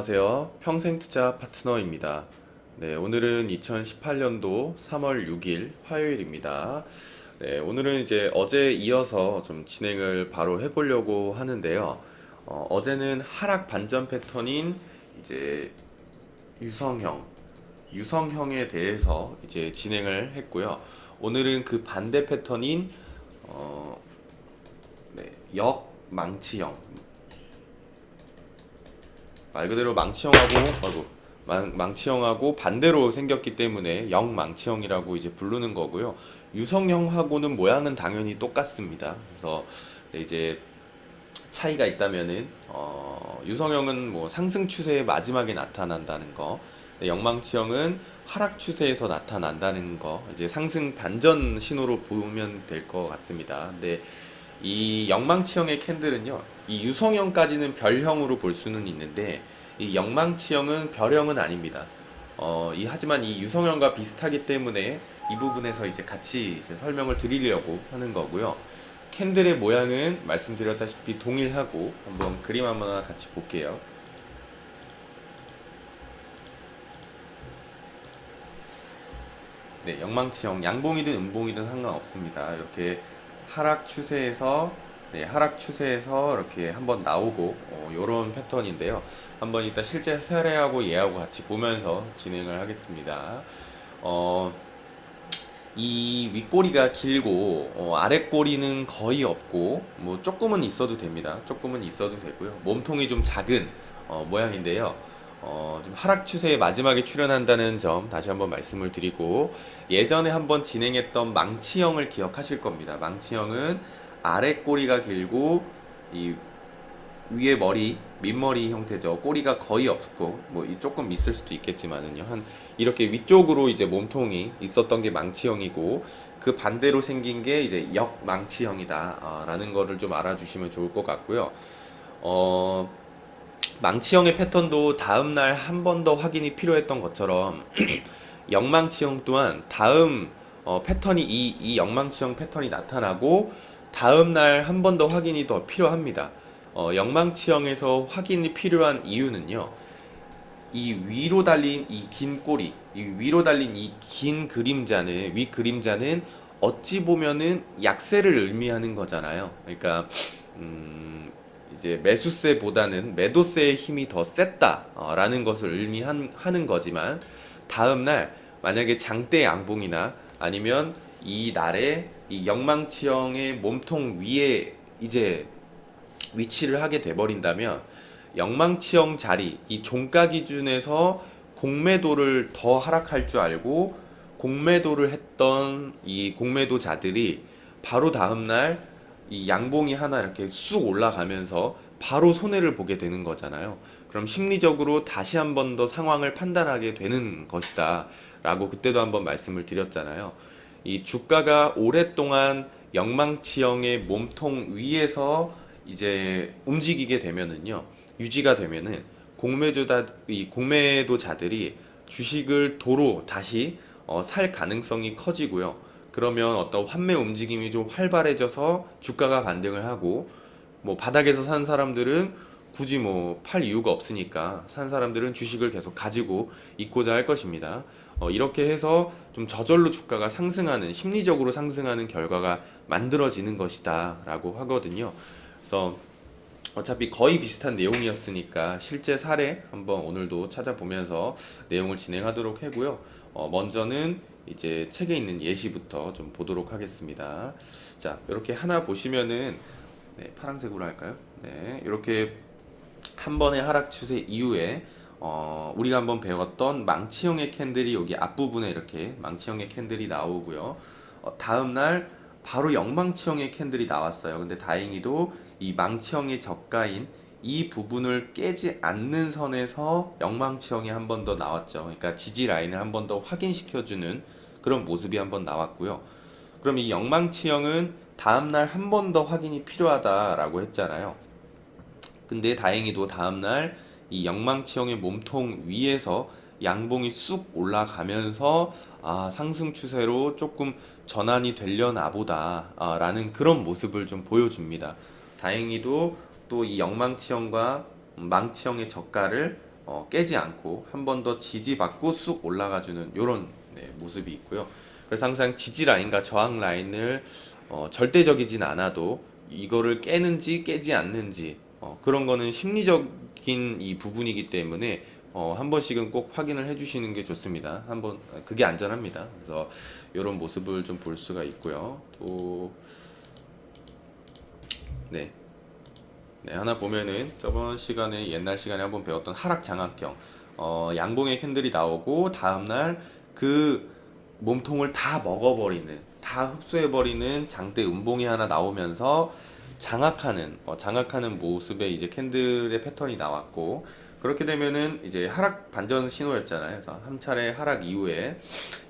안녕하세요. 평생투자 파트너입니다. 네, 오늘은 2018년도 3월 6일 화요일입니다. 네, 오늘은 이제 어제 이어서 좀 진행을 바로 해보려고 하는데요. 어, 어제는 하락 반전 패턴인 이제 유성형, 유성형에 대해서 이제 진행을 했고요. 오늘은 그 반대 패턴인 어, 네, 역망치형, 말 그대로 망치형하고 아이고 망, 망치형하고 반대로 생겼기 때문에 영망치형이라고 이제 부르는 거고요. 유성형하고는 모양은 당연히 똑같습니다. 그래서 네, 이제 차이가 있다면은 어, 유성형은 뭐 상승 추세의 마지막에 나타난다는 거, 네, 영망치형은 하락 추세에서 나타난다는 거, 이제 상승 반전 신호로 보면 될 것 같습니다. 근데 이 영망치형의 캔들은요, 이 유성형까지는 별형으로 볼 수는 있는데 이 영망치형은 별형은 아닙니다. 어, 이 하지만 이 유성형과 비슷하기 때문에 이 부분에서 이제 같이 이제 설명을 드리려고 하는 거고요. 캔들의 모양은 말씀드렸다시피 동일하고 한번 그림 한번 같이 볼게요. 네, 영망치형 양봉이든 음봉이든 상관없습니다. 이렇게 하락 추세에서 네, 하락 추세에서 이렇게 한번 나오고 어, 이런 패턴인데요. 한번 이따 실제 사례하고 얘하고 같이 보면서 진행을 하겠습니다. 어, 이 윗꼬리가 길고 어, 아랫꼬리는 거의 없고 뭐 조금은 있어도 됩니다. 조금은 있어도 되고요. 몸통이 좀 작은 어, 모양인데요. 어, 좀 하락 추세의 마지막에 출현한다는 점 다시 한번 말씀을 드리고 예전에 한번 진행했던 망치형을 기억하실 겁니다. 망치형은 아래 꼬리가 길고 이 위에 머리 밑머리 형태죠. 꼬리가 거의 없고 뭐이 조금 있을 수도 있겠지만은요. 한 이렇게 위쪽으로 이제 몸통이 있었던 게 망치형이고 그 반대로 생긴 게 이제 역망치형이다라는 거를 좀 알아주시면 좋을 것 같고요. 어 망치형의 패턴도 다음 날 한 번 더 확인이 필요했던 것처럼 역망치형 또한 다음 어, 패턴이 이, 이 역망치형 패턴이 나타나고 다음 날 한 번 더 확인이 더 필요합니다. 어, 역망치형에서 확인이 필요한 이유는요. 이 위로 달린 이 긴 꼬리, 이 위로 달린 이 긴 그림자는 위 그림자는 어찌 보면은 약세를 의미하는 거잖아요. 그러니까 음, 이제 매수세보다는 매도세의 힘이 더 셌다라는 것을 의미하는 거지만 다음 날 만약에 장대 양봉이나 아니면 이 날에 이 영망치형의 몸통 위에 이제 위치를 하게 돼버린다면 영망치형 자리 이 종가 기준에서 공매도를 더 하락할 줄 알고 공매도를 했던 이 공매도자들이 바로 다음날 이 양봉이 하나 이렇게 쑥 올라가면서 바로 손해를 보게 되는 거잖아요. 그럼 심리적으로 다시 한 번 더 상황을 판단하게 되는 것이다. 라고 그때도 한번 말씀을 드렸잖아요. 이 주가가 오랫동안 영망치형의 몸통 위에서 이제 움직이게 되면은요. 유지가 되면은 공매도자 이 공매도자들이 주식을 도로 다시 어, 살 가능성이 커지고요. 그러면 어떤 환매 움직임이 좀 활발해져서 주가가 반등을 하고 뭐 바닥에서 산 사람들은 굳이 뭐 팔 이유가 없으니까 산 사람들은 주식을 계속 가지고 있고자 할 것입니다. 어, 이렇게 해서 좀 저절로 주가가 상승하는 심리적으로 상승하는 결과가 만들어지는 것이다라고 하거든요. 그래서 어차피 거의 비슷한 내용이었으니까 실제 사례 한번 오늘도 찾아보면서 내용을 진행하도록 하고요. 어, 먼저는 이제 책에 있는 예시부터 좀 보도록 하겠습니다. 자, 이렇게 하나 보시면은 네, 파란색으로 할까요? 네, 이렇게 한 번의 하락 추세 이후에 어, 우리가 한번 배웠던 망치형의 캔들이 여기 앞부분에 이렇게 망치형의 캔들이 나오고요. 어, 다음 날 바로 영망치형의 캔들이 나왔어요. 근데 다행히도 이 망치형의 저가인 이 부분을 깨지 않는 선에서 영망치형이 한 번 더 나왔죠. 그러니까 지지 라인을 한 번 더 확인시켜주는 그런 모습이 한 번 나왔고요. 그럼 이 영망치형은 다음날 한 번 더 확인이 필요하다라고 했잖아요. 근데 다행히도 다음날 이 영망치형의 몸통 위에서 양봉이 쑥 올라가면서 아, 상승 추세로 조금 전환이 되려나 보다 아, 라는 그런 모습을 좀 보여줍니다. 다행히도 또 이 영망치형과 망치형의 저가를 어, 깨지 않고 한 번 더 지지받고 쑥 올라가주는 이런 모습이 있고요. 그래서 항상 지지 라인과 저항 라인을 어, 절대적이진 않아도 이거를 깨는지 깨지 않는지 어, 그런 거는 심리적인 이 부분이기 때문에 어, 한 번씩은 꼭 확인을 해주시는 게 좋습니다. 한번 그게 안전합니다. 그래서 이런 모습을 좀 볼 수가 있고요. 또 네. 네, 하나 보면은 저번 시간에 옛날 시간에 한번 배웠던 하락 장악형 어, 양봉의 캔들이 나오고 다음날 그 몸통을 다 먹어버리는 다 흡수해버리는 장대 음봉이 하나 나오면서 장악하는 어, 장악하는 모습의 이제 캔들의 패턴이 나왔고 그렇게 되면은 이제 하락 반전 신호였잖아요. 그래서 한 차례 하락 이후에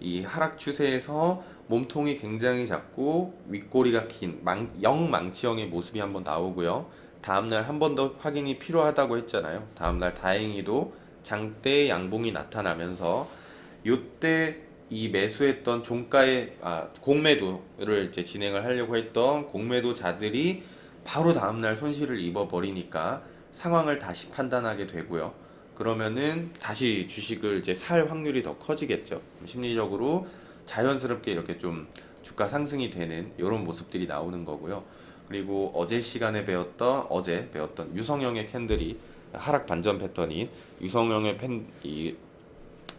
이 하락 추세에서 몸통이 굉장히 작고 윗꼬리가 긴 망, 영망치형의 모습이 한번 나오고요. 다음날 한 번 더 확인이 필요하다고 했잖아요. 다음날 다행히도 장대 양봉이 나타나면서 요때 이 매수했던 종가의 아, 공매도를 이제 진행을 하려고 했던 공매도자들이 바로 다음날 손실을 입어버리니까 상황을 다시 판단하게 되고요. 그러면은 다시 주식을 이제 살 확률이 더 커지겠죠. 심리적으로 자연스럽게 이렇게 좀 주가 상승이 되는 이런 모습들이 나오는 거고요. 그리고 어제 시간에 배웠던 어제 배웠던 유성형의 캔들이 하락 반전 패턴인 유성형의 팬, 이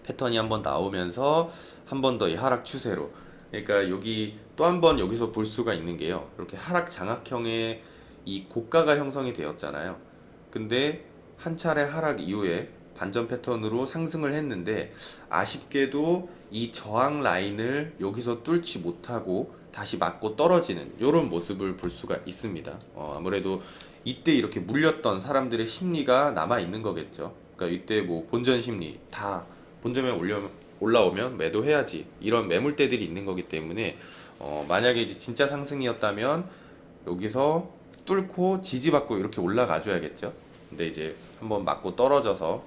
패턴이 한번 나오면서 한 번 더 이 하락 추세로 그러니까 여기 또 한 번 여기서 볼 수가 있는 게요. 이렇게 하락 장악형의 이 고가가 형성이 되었잖아요. 근데 한 차례 하락 이후에 반전 패턴으로 상승을 했는데 아쉽게도 이 저항 라인을 여기서 뚫지 못하고 다시 맞고 떨어지는 이런 모습을 볼 수가 있습니다. 어, 아무래도 이때 이렇게 물렸던 사람들의 심리가 남아 있는 거겠죠. 그러니까 이때 뭐 본전 심리 다 본점에 올려 올라오면 매도해야지 이런 매물대들이 있는 거기 때문에 어, 만약에 이제 진짜 상승이었다면 여기서 뚫고 지지받고 이렇게 올라가 줘야겠죠. 근데 이제 한번 맞고 떨어져서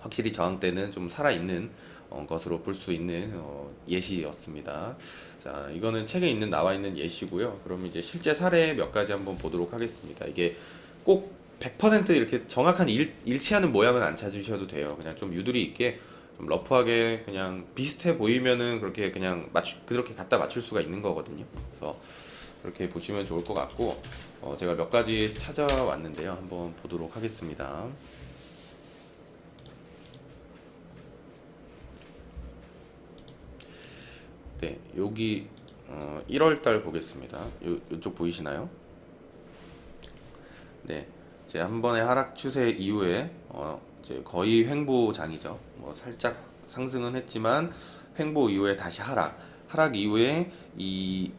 확실히 저항대는 좀 살아있는 어, 것으로 볼 수 있는 어, 예시였습니다. 자, 이거는 책에 있는 나와 있는 예시고요. 그럼 이제 실제 사례 몇 가지 한번 보도록 하겠습니다. 이게 꼭 100% 이렇게 정확한 일, 일치하는 모양은 안 찾으셔도 돼요. 그냥 좀 유두리 있게 좀 러프하게 그냥 비슷해 보이면은 그렇게 그냥 맞추 그렇게 갖다 맞출 수가 있는 거거든요. 그래서 그렇게 보시면 좋을 것 같고 어, 제가 몇 가지 찾아왔는데요. 한번 보도록 하겠습니다. 네, 여기 어, 1월 달 보겠습니다. 요, 요쪽 보이시나요? 네, 이제 한 번의 하락 추세 이후에 어, 이제 거의 횡보장이죠. 뭐 살짝 상승은 했지만 횡보 이후에 다시 하락. 하락 이후에 이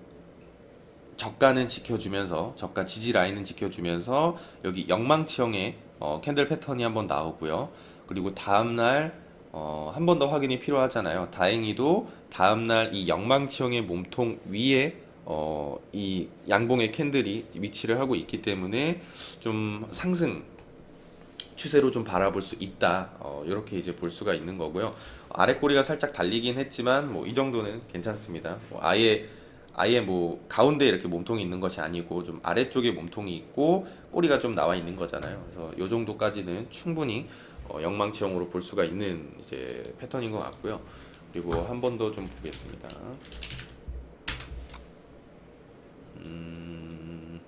저가는 지켜주면서 저가 지지 라인은 지켜주면서 여기 영망치형의 어, 캔들 패턴이 한번 나오고요. 그리고 다음날 어, 한 번 더 확인이 필요하잖아요. 다행히도 다음날 이 영망치형의 몸통 위에 어, 이 양봉의 캔들이 위치를 하고 있기 때문에 좀 상승 추세로 좀 바라볼 수 있다. 어, 이렇게 이제 볼 수가 있는 거고요. 아래 꼬리가 살짝 달리긴 했지만 뭐 이 정도는 괜찮습니다. 뭐 아예 아예 뭐 가운데 이렇게 몸통이 있는 것이 아니고 좀 아래쪽에 몸통이 있고 꼬리가 좀 나와 있는 거잖아요. 그래서 이 정도까지는 충분히 어, 영망치형으로 볼 수가 있는 이제 패턴인 것 같고요. 그리고 한 번 더 좀 보겠습니다. 음,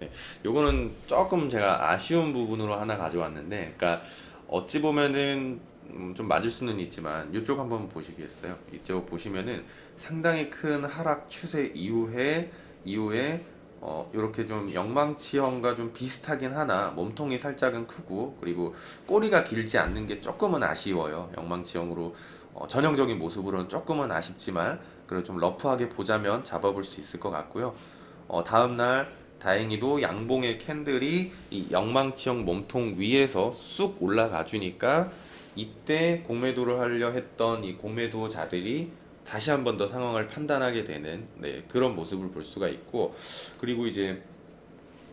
네, 요거는 조금 제가 아쉬운 부분으로 하나 가져왔는데, 그러니까 어찌 보면은 음, 좀 맞을 수는 있지만 이쪽 한번 보시겠어요? 이쪽 보시면은 상당히 큰 하락 추세 이후에 이후에 어, 이렇게 좀 영망치형과 좀 비슷하긴 하나 몸통이 살짝은 크고 그리고 꼬리가 길지 않는 게 조금은 아쉬워요. 영망치형으로 어, 전형적인 모습으로는 조금은 아쉽지만 그래도 좀 러프하게 보자면 잡아볼 수 있을 것 같고요. 어, 다음날 다행히도 양봉의 캔들이 이 영망치형 몸통 위에서 쑥 올라가 주니까 이때 공매도를 하려 했던 이 공매도자들이 다시 한 번 더 상황을 판단하게 되는 네, 그런 모습을 볼 수가 있고 그리고 이제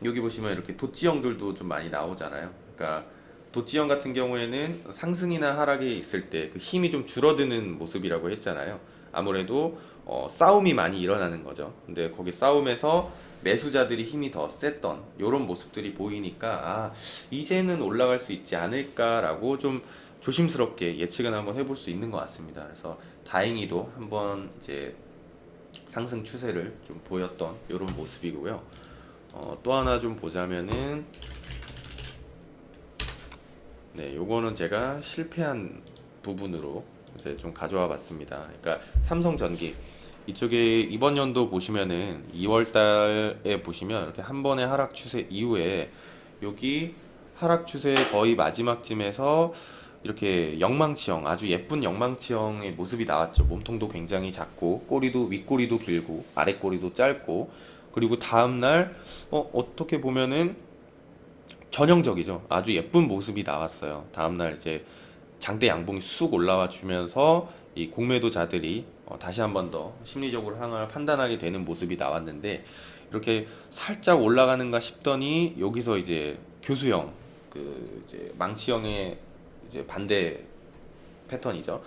여기 보시면 이렇게 도치형들도 좀 많이 나오잖아요. 그러니까 도치형 같은 경우에는 상승이나 하락이 있을 때 그 힘이 좀 줄어드는 모습이라고 했잖아요. 아무래도 어, 싸움이 많이 일어나는 거죠. 근데 거기 싸움에서 매수자들이 힘이 더 셌던 이런 모습들이 보이니까 아 이제는 올라갈 수 있지 않을까라고 좀 조심스럽게 예측은 한번 해볼 수 있는 것 같습니다. 그래서 다행히도 한번 이제 상승 추세를 좀 보였던 이런 모습이고요. 어, 또 하나 좀 보자면은 네, 요거는 제가 실패한 부분으로 이제 좀 가져와 봤습니다. 그러니까 삼성전기 이쪽에 이번 연도 보시면은 2월 달에 보시면 이렇게 한 번의 하락 추세 이후에 여기 하락 추세 거의 마지막쯤에서 이렇게 영망치형 아주 예쁜 영망치형의 모습이 나왔죠. 몸통도 굉장히 작고 꼬리도 윗꼬리도 길고 아랫꼬리도 짧고 그리고 다음 날 어, 어떻게 보면은 전형적이죠. 아주 예쁜 모습이 나왔어요. 다음날 이제 장대 양봉이 쑥 올라와 주면서 이 공매도자들이 어, 다시 한 번 더 심리적으로 상황을 판단하게 되는 모습이 나왔는데 이렇게 살짝 올라가는가 싶더니 여기서 이제 교수형 그 이제 망치형의 이제 반대 패턴이죠.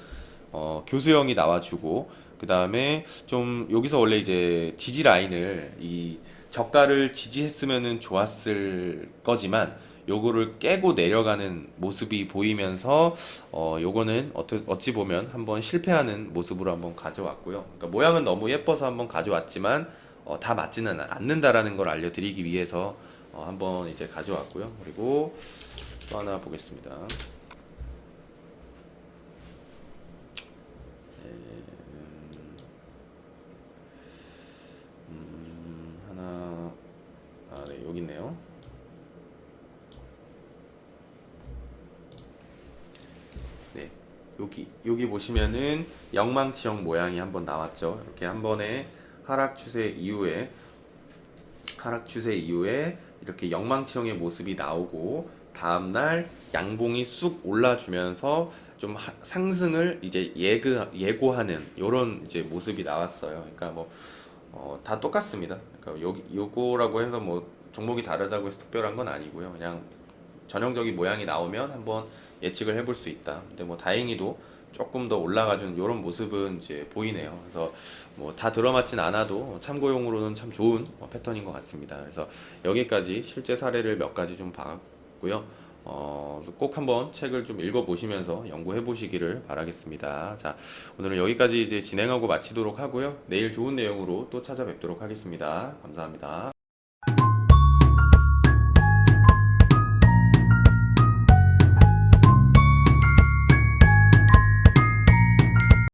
어, 교수형이 나와주고 그 다음에 좀 여기서 원래 이제 지지 라인을 이 저가를 지지했으면은 좋았을 거지만 요거를 깨고 내려가는 모습이 보이면서 어 요거는 어찌 보면 한번 실패하는 모습으로 한번 가져왔고요. 그러니까 모양은 너무 예뻐서 한번 가져왔지만 어, 다 맞지는 않는다라는 걸 알려드리기 위해서 어, 한번 이제 가져왔고요. 그리고 또 하나 보겠습니다. 음, 하나 아, 네, 여기 있네요. 네, 여기 여기 보시면은 영망치형 모양이 한번 나왔죠. 이렇게 한 번에 하락 추세 이후에 하락 추세 이후에 이렇게 영망치형의 모습이 나오고 다음 날 양봉이 쑥 올라주면서 좀 하- 상승을 이제 예그 예고하는 이런 이제 모습이 나왔어요. 그러니까 뭐 어, 다 똑같습니다. 그러니까 여기 요거라고 해서 뭐 종목이 다르다고 해서 특별한 건 아니고요. 그냥 전형적인 모양이 나오면 한번 예측을 해볼 수 있다. 근데 뭐 다행히도 조금 더 올라가준 이런 모습은 이제 보이네요. 그래서 뭐 다 들어맞진 않아도 참고용으로는 참 좋은 어, 패턴인 것 같습니다. 그래서 여기까지 실제 사례를 몇 가지 좀 봤고요. 어, 꼭 한번 책을 좀 읽어보시면서 연구해 보시기를 바라겠습니다. 자, 오늘은 여기까지 이제 진행하고 마치도록 하고요. 내일 좋은 내용으로 또 찾아뵙도록 하겠습니다. 감사합니다.